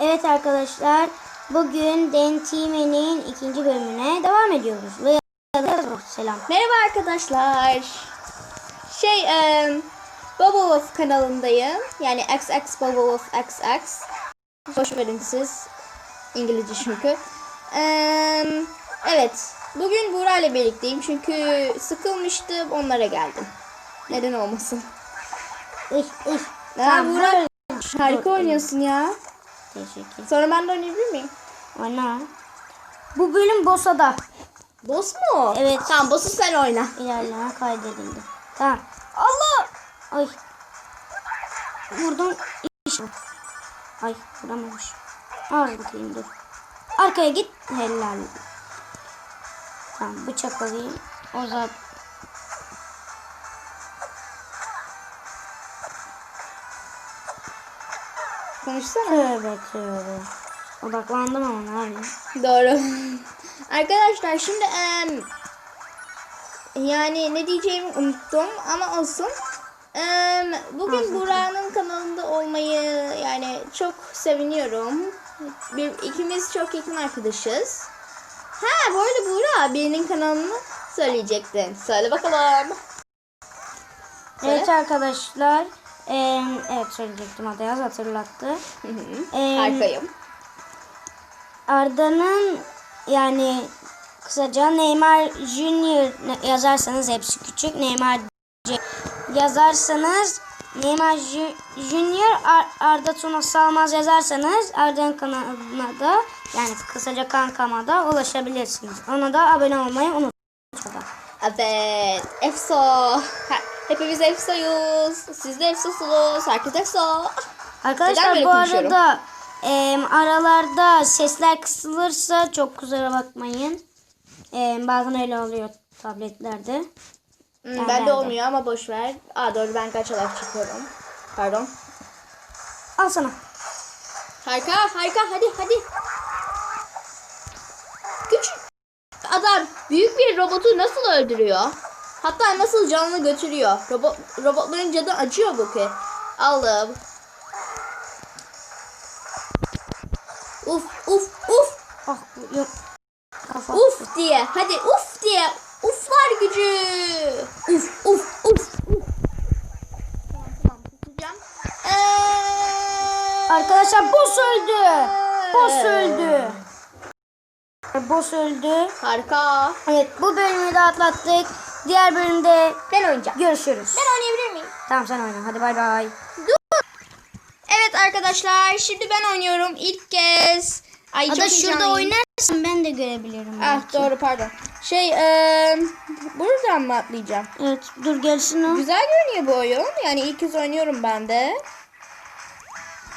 Evet arkadaşlar, bugün Dentime'nin ikinci bölümüne devam ediyoruz. Selam. Merhaba arkadaşlar. Şey, um, Bubble kanalındayım. Yani XX Bubble XX. Boş verin siz. İngilizce çünkü. Em, evet. Bugün Buğra ile birlikteyim. Çünkü sıkılmıştım. Onlara geldim. Neden olmasın? Üf üf. Ya Buğra harika oynuyorsun ya. Teşekkür. Sonra ben de oynayabilir miyim? Oyna. Bu bölüm Bosa'da. Boss mu? Evet. Tamam boss'u sen oyna. İlerleme kaydedildi. Tamam. Allah! Ay. Vurdum. İş. Ay vuramamış. Al bakayım dur. Arkaya git. Helal. Tamam bıçak alayım. O zaman Konuşsana. tövbe tövbe. Odaklandım ama ne yapayım. Doğru. Arkadaşlar şimdi em, yani ne diyeceğimi unuttum ama olsun. Em, bugün Burak'ın kanalında olmayı yani çok seviniyorum. Bir, ikimiz çok yakın arkadaşız. Ha bu arada Burak birinin kanalını söyleyecektin. Söyle bakalım. Söyle. Evet arkadaşlar. Eee, evet söyleyecektim adı yaz hatırlattı. Hı hı. Em, Harikayım. Arda'nın yani kısaca Neymar Junior yazarsanız hepsi küçük. Neymar yazarsanız Neymar Ju- Junior Ar- Arda Tuna Salmaz yazarsanız Arda'nın kanalına da yani kısaca kankama da ulaşabilirsiniz. Ona da abone olmayı unutmayın. Evet. Efso. Hepimiz Efso'yuz. Siz de Efso'sunuz. Herkes. Neden Arkadaşlar bu arada em, aralarda sesler kısılırsa çok kusura bakmayın. Em, bazen öyle oluyor tabletlerde. Hmm, Ben ben de de. olmuyor ama boş ver. Aa doğru ben kaçarak çıkıyorum. Pardon. Al sana. Harika harika hadi hadi. Küçük adam büyük bir robotu nasıl öldürüyor? Hatta nasıl canını götürüyor? Robot, robotların canı acıyor bu ki. Allah'ım. Uf uf uf Ah bu yok. Kafa. uf diye. Hadi uf diye. Uflar gücü. Uf uf uf. uf. Arkadaşlar boss öldü. Boss öldü. Boss öldü. Harika. Evet bu bölümü de atlattık. Diğer bölümde Ben oynayacağım. görüşürüz. Ben oynayabilir miyim? Tamam sen oyna. Hadi bay bay. Evet arkadaşlar şimdi ben oynuyorum ilk kez. Ay çok Ada şurada heyecanlıyım. oynarsın ben de görebilirim. Ah belki. doğru pardon. Şey eee buradan mı atlayacağım? Evet dur gelsin o. Güzel görünüyor bu oyun. Yani ilk kez oynuyorum ben de.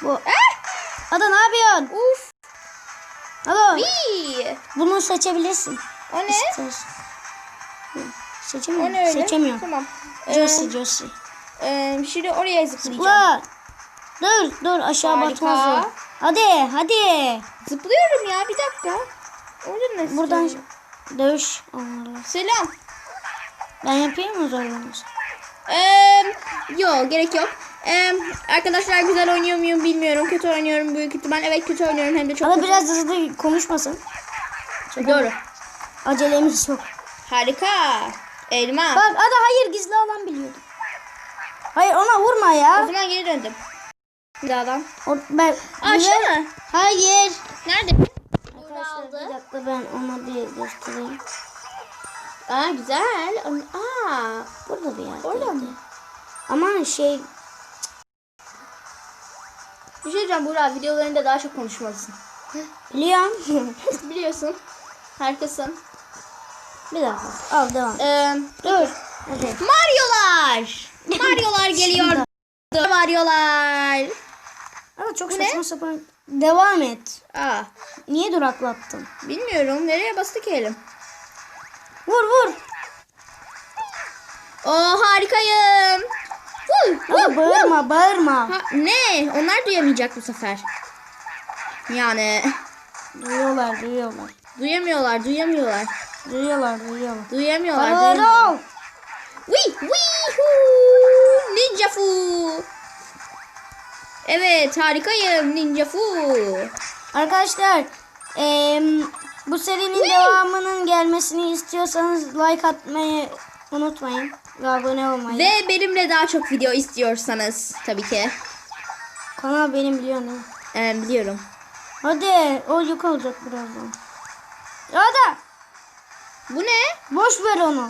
Bu. Ah! Ada ne yapıyorsun? Uf. Ada Wii. bunu seçebilirsin. O ne? İstersen. Hı, O Seçemiyorum. ne öyle? Seçemiyorum. Tamam. Josie Eee, Josie. eee, şimdi oraya zıplayacağım. Zıpla. Dur dur aşağı Harika. batmaz o. Hadi hadi. Zıplıyorum ya bir dakika. Orada ne? Buradan dövüş onlarla. Selam. Ben yapayım mı zorlamış? Eee yok gerek yok. Eee arkadaşlar güzel oynuyor muyum bilmiyorum. Kötü oynuyorum büyük ihtimal. Evet kötü oynuyorum hem de çok kötü. biraz hızlı konuşmasın. Doğru. Acelemiz yok. Harika. Elma. Bak Ada hayır gizli alan biliyordu. Hayır ona vurma O ya. zaman geri döndüm. Daha adam. O, ben, Aşağı mı? Hayır. Nerede? Arkadaşlar bir dakika ben ona bir göstereyim. Aa güzel. Aa. Burada bir yerde. Orada mı? Ama şey Bir şey diyeceğim Burak videolarında daha çok konuşmalısın. biliyorum. Biliyorsun. Harikasın. Bir dakika. Al devam. Ee, Dur. Hadi. Mario'lar. Mario'lar geliyor. Mario'lar. Ama çok Bu saçma ne? sapan. Devam et. Aa, Niye duraklattın? bilmiyorum. Nereye bastı ki elim? Vur vur. Oo harikayım. Vur, Ama vur, vur. bağırma bağırma. Ha, ne? Onlar duyamayacak bu sefer. Yani Duyuyorlar duyuyorlar. duyamıyorlar, duyamıyorlar. Duyuyorlar duyuyorlar. Duyamıyorlar. Bağır duyamıyorlar. ol. Wii, wii, hu. Ninja fu. Evet harikayım Ninja Fu. Arkadaşlar em, bu serinin devamının gelmesini istiyorsanız like atmayı unutmayın. Ve abone olmayı. Ve benimle daha çok video istiyorsanız tabii ki. Kanal benim mi? Ee, biliyorum. Hadi o yok olacak birazdan. Hadi Bu ne? boş ver onu.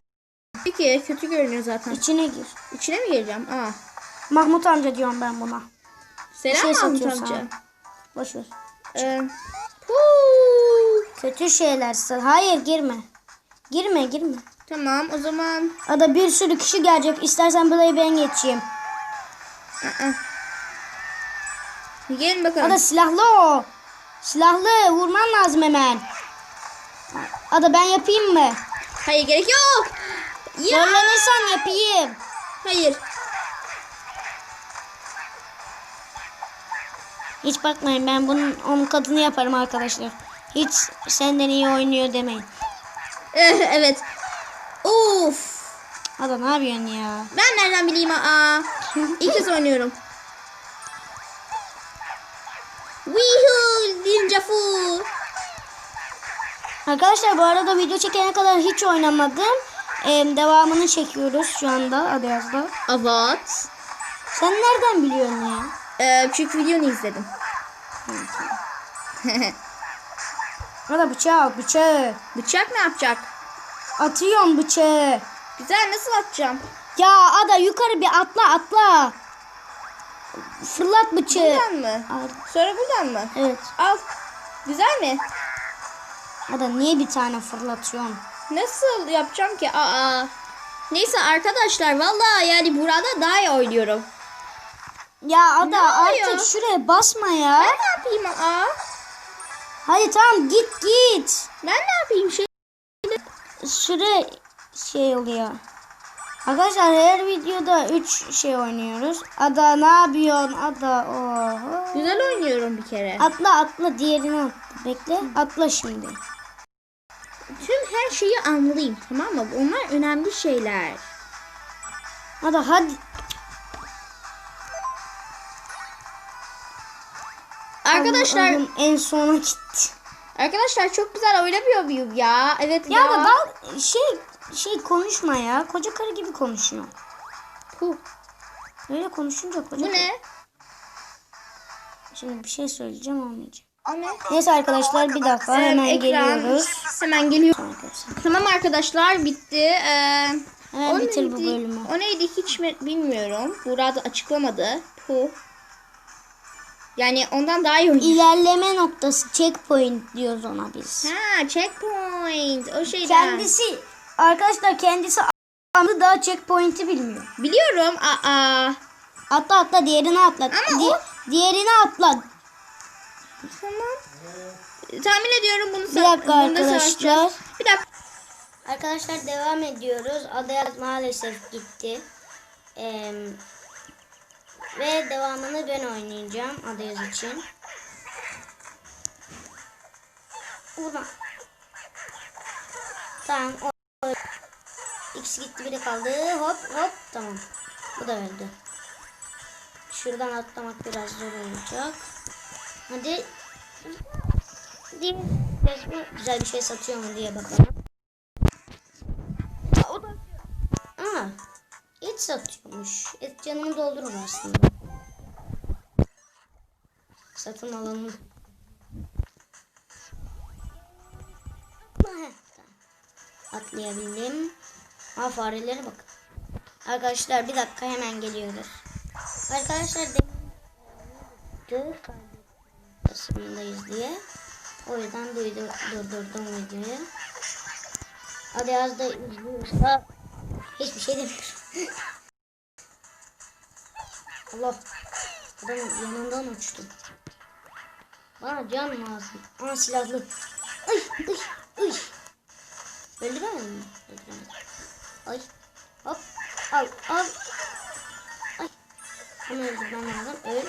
Peki kötü görünüyor zaten. İçine gir. İçine mi gireceğim? Aa. Mahmut amca diyorum ben buna. Selam şey Mahmut amca. sana. Boş ver. Ee. Kötü şeyler. Hayır girme. Girme girme. Tamam o zaman. Ada bir sürü kişi gelecek. İstersen burayı ben geçeyim. Aa. Gelin bakalım. Ada silahlı o. Silahlı vurman lazım hemen. Ada ben yapayım mı? Hayır gerek yok. Ya. Zorlanırsan yapayım. Hayır. Hiç bakmayın ben bunun onun kadını yaparım arkadaşlar. Hiç senden iyi oynuyor demeyin. Eh, evet. Of. Ada ne yapıyorsun ya? Ben nereden bileyim aa. İlk kez oynuyorum. Woohoo Ninja Fu. Arkadaşlar bu arada video çekene kadar hiç oynamadım. Ee, devamını çekiyoruz şu anda Adayaz'da. Evet. Sen nereden biliyorsun ya? Ee, çünkü videonu izledim. Ada bıçağı al bıçağı. Bıçak ne yapacak? Atıyorum bıçağı. Güzel nasıl atacağım? Ya Ada yukarı bir atla atla. Fırlat bıçağı. Buradan mı? Al. Sonra buradan mı? Evet. Al. Güzel mi? Ada niye bir tane fırlatıyorsun? Nasıl yapacağım ki? Aa. Neyse arkadaşlar vallahi yani burada daha iyi oynuyorum. Ya Ada oluyor? artık şuraya basma ya. Ben ne yapayım aa? Hadi tamam git git. Ben ne yapayım şey? Şuraya şey oluyor. Arkadaşlar her videoda 3 şey oynuyoruz. Ada ne yapıyorsun? Ada oho. Güzel oynuyorum bir kere. Atla atla diğerini atla. Bekle. Atla şimdi. Tüm her şeyi anlayayım tamam mı? Onlar önemli şeyler. Ada hadi. Arkadaşlar Allah'ım, en sona gitti. arkadaşlar çok güzel oynamıyor muyum ya? Evet ya. Ya Ada dal şey şey konuşma ya. Koca karı gibi konuşuyor. Puh. Öyle konuşunca koca Bu ne? Şimdi bir şey söyleyeceğim olmayacak. Neyse arkadaşlar bir dakika hemen ekran. geliyoruz. Hemen geliyor. Arkadaşlar. Tamam arkadaşlar bitti. Ee, Hemen o bitir bu neydi? bölümü. O neydi hiç mi- bilmiyorum. Burada açıklamadı. Puh. Yani ondan daha iyi oynuyor. İlerleme noktası checkpoint diyoruz ona biz. Ha checkpoint. O şeyden. Kendisi arkadaşlar kendisi a- daha checkpoint'i bilmiyor. Biliyorum. Aa. Atla atla diğerini atla. Ama Di- o- diğerini atla. Tamam. Tahmin ediyorum bunu Bir dakika bunu arkadaşlar. Bir dakika. Arkadaşlar devam ediyoruz. Adayaz maalesef gitti. Ee, ve devamını ben oynayacağım Adayaz için. Vurma. Tamam. O, İkisi gitti biri kaldı. Hop hop tamam. Bu da öldü. Şuradan atlamak biraz zor olacak. Hadi. Değil. Güzel bir şey satıyor mu diye bakalım. Aa, et satıyormuş. Et canımı doldurur aslında. Satın alalım. Atlayabildim. Aa farelere bak. Arkadaşlar bir dakika hemen geliyoruz. Arkadaşlar demin kısmındayız diye. O yüzden duydu, durdurdum videoyu. Hadi az da izliyorsa hiçbir şey demiyorum. Allah. Adamın yanından uçtum. Bana can lazım. Aa silahlı. Ay ay ay. Öldüremedim mi? Öldüremedim. Ay. Hop. Al al. Ay. Hemen öldürmem lazım. Öl.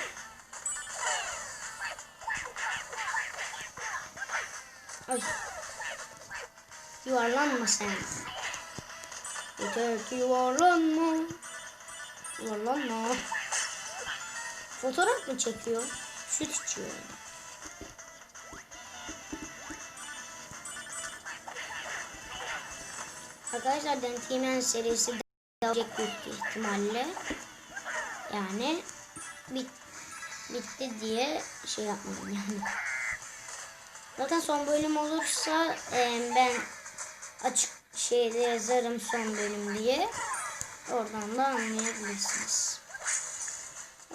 Ay. Yuvarlanma sen. Yeter ki yuvarlanma. Yuvarlanma. Fotoğraf mı çekiyor? Süt içiyor. Arkadaşlar Dentimen serisi devam edecek büyük ihtimalle. Yani bit, bitti diye şey yapmadım yani. Zaten son bölüm olursa e, ben açık şeyde yazarım son bölüm diye. Oradan da anlayabilirsiniz.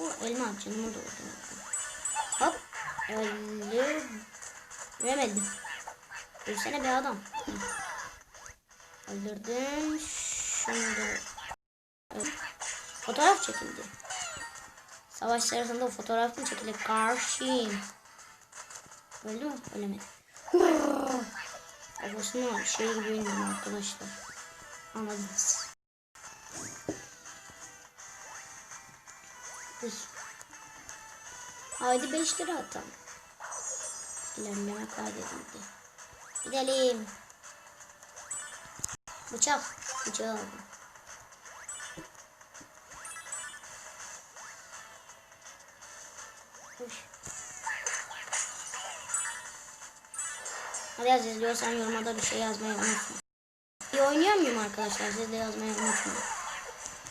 O elma canımı doldurdu. Hop. Öldüremedim. Ölsene be adam. Öldürdüm. Şimdi. Fotoğraf çekildi. Savaş sırasında fotoğraf mı çekildi? Karşıyım. Öldü mü? Ölemedi. Kafasına şey gibi indim arkadaşlar. Anladınız. Uy. Haydi 5 lira atalım. İlerleme kaydedildi. Gidelim. Bıçak. Bıçağı aldım. Aziz izliyorsan yorumlarda bir şey yazmayı unutma. İyi oynuyor muyum arkadaşlar? Siz de yazmayı unutmayın.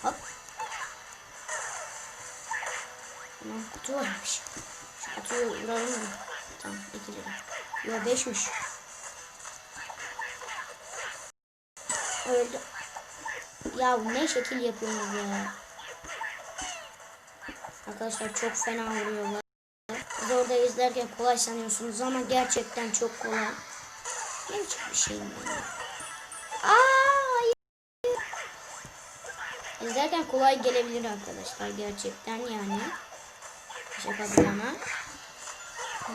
Hop. Tamam kutu varmış. Şu kutuyu vuralım mı? Tamam 2 lira. Yo 5'miş. Öldü. Ya ne şekil yapıyorsunuz ya. Arkadaşlar çok fena vuruyorlar. Siz orada izlerken kolay sanıyorsunuz ama gerçekten çok kolay. Ne biçim bir şey mi? Aa, hayır. İzlerken kolay gelebilir arkadaşlar gerçekten yani. Şaka bir yana.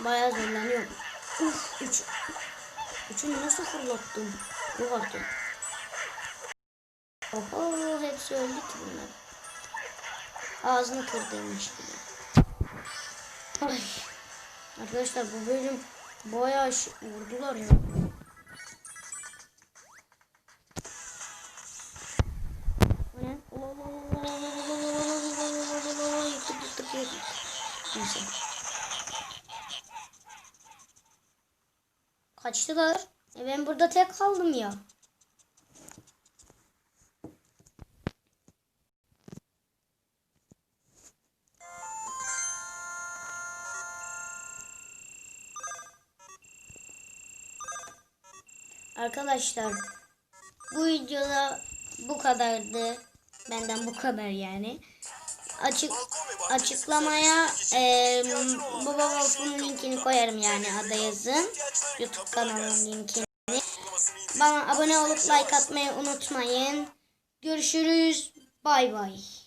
Bayağı zorlanıyorum. Uf, üç. Üçünü nasıl fırlattım? Yok artık. Oho, hepsi öldü ki bunlar. Ağzını kırdırmış gibi. Ay. Arkadaşlar bu bölüm bayağı vurdular ya. Kaçtılar. E ben burada tek kaldım ya. Arkadaşlar bu videoda bu kadardı. Benden bu kadar yani. Açık açıklamaya e, Baba Wolf'un linkini koyarım yani ada yazın. YouTube kanalının linkini. Bana abone olup like atmayı unutmayın. Görüşürüz. Bay bay.